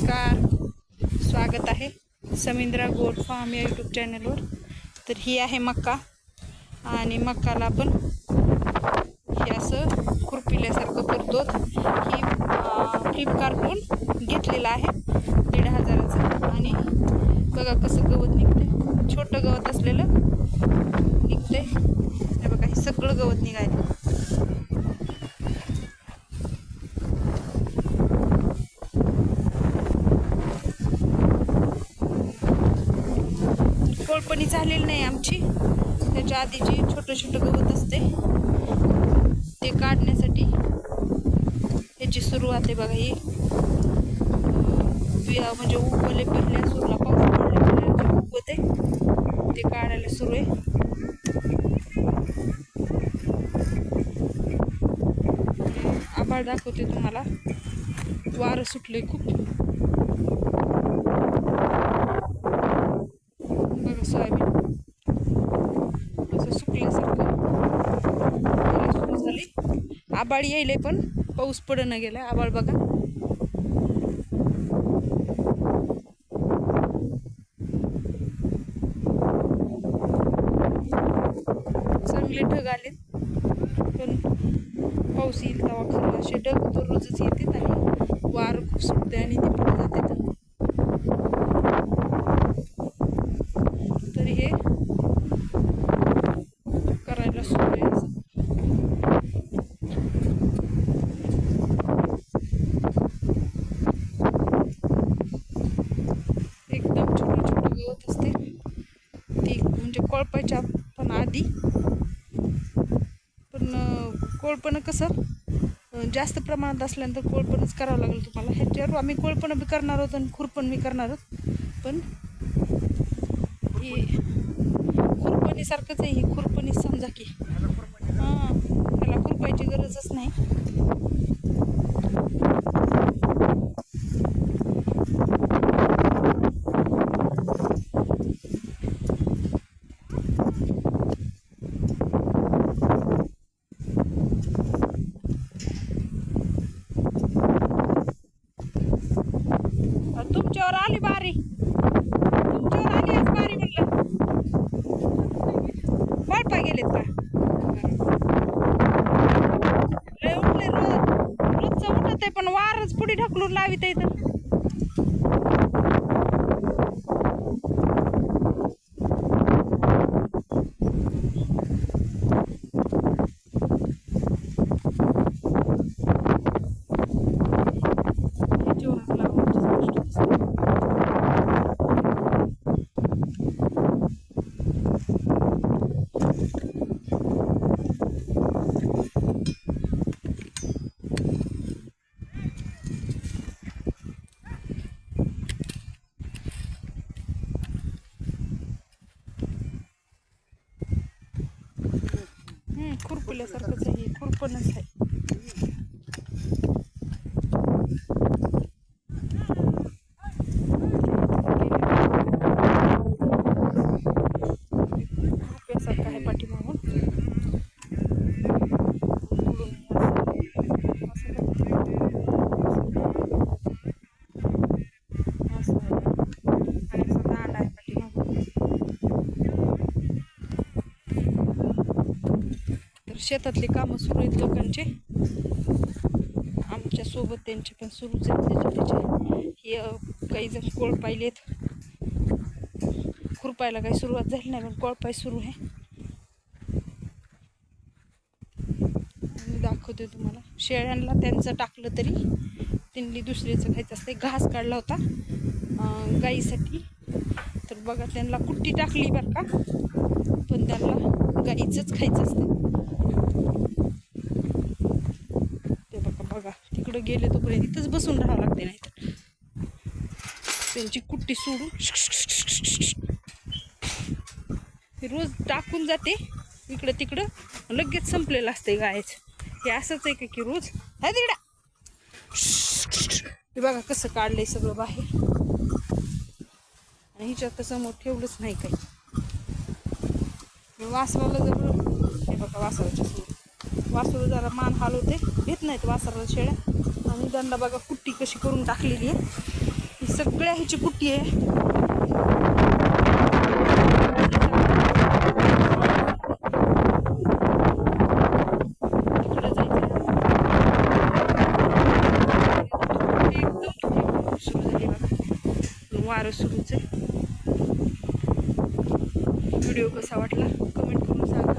नमस्कार. स्वागत आहे समिंद्रा गोड फार्म या यूट्यूब चॅनलवर तर ही आहे मक्का आणि मक्काला आपण हे असं खुरपिल्यासारखं करतो. ही फ्लिपकार्टहून घेतलेलं आहे दीड हजाराचं. आणि बघा कसं गवत निघते छोटं गवत असलेलं निघते बघा हे सगळं गवत निघायचं कोळपणी झालेली नाही आमची. त्याच्या आधी जी छोटं छोटं गवत असते ते काढण्यासाठी ह्याची सुरुवात आहे बघा ही. म्हणजे उगवले पहिल्या सुरूला पाऊस पडले पहिल्या जे उगवते ते काढायला सुरू आहे. आभाळ दाखवते तुम्हाला. वारं सुटले खूप बघा सोयाबीन असं सुकल्यासारखं यायला सुरू झाली आबाळ येईल पण पाऊस पडणं गेला आबाळ बघा. चांगले ढग आलेत पण पाऊस येईल तेव्हा खरं असे ढग तर रोजच येतात आणि वार खूप सुटते आणि ते पुढे जाते तरी हे करायला सुरू आहे असं. एकदम छोटं छोटं गवत असते ती म्हणजे कोळपायच्या पण आधी पण अं, कोळपणं कसं? जास्त प्रमाणात असल्यानंतर कोळपणच करावं लागेल तुम्हाला. ह्याच्यावर आम्ही कोळपणं बी करणार आहोत आणि खुरपण बी करणार आहोत. पण हे खुरपणीसारखंच आहे ही खुरपणी समजा की. हां त्याला खुरपायची गरजच नाही अ, तुमच्यावर आली बारी तुमच्यावर आली आज बारी म्हणलं वाळपा गेलेत का लय उठले रोज रोजचं उठत आहे पण वारच पुढे ढकलून लावित आहे खुरपल्यासारखंच आहे हे, खुरपणच आहे खुरप्यासारखं आहे पाठीमागून पुढून असं- असं बघा. असं आहे. आणि असा दांडा आहे पाठीमागून तर शेतातली कामं सुरू आहेत लोकांचे. आमच्यासोबत त्यांचे पण सुरूच आहेत त्याचे हे काही जण कोळ पाहिलेत. खुरपायला काही सुरुवात झाली नाही पण कोळपाय सुरू आहे. मी दाखवते तुम्हाला. शेळ्यांना त्यांचं टाकलं तरी त्यांनी दुसरीचं खायचं असते घास काढला होता गाईसाठी. तर बघा त्यांना कुट्टी टाकली बरं का. पण त्यांना गाईचंच खायचं असतं ते बघा बघा तिकडं गेले तोपर्यंत इथंच बसून राहावं लागते नाही तर त्यांची कुट्टी सोडून रोज टाकून जाते इकडं तिकडं लगेच संपलेलं असते गायच. हे असंच आहे का की रोज? आहे तिकडं. हे बघा कसं काढलंय सगळं बाहेर. आणि हिच्यात तर समोर ठेवलंच नाही काही. वासवाला जर हे बघा वासराच्या समोर. वासरू जरा मान हलवते घेत नाहीत वासराला शेळ्या. आणि दंडा बघा कुट्टी कशी करून टाकलेली आहे. सगळ्या ह्याची कुट्टी आहे. सुरू झाली वारं सुरूच आहे. व्हिडिओ कसा वाटला? कमेंट करून सांगा.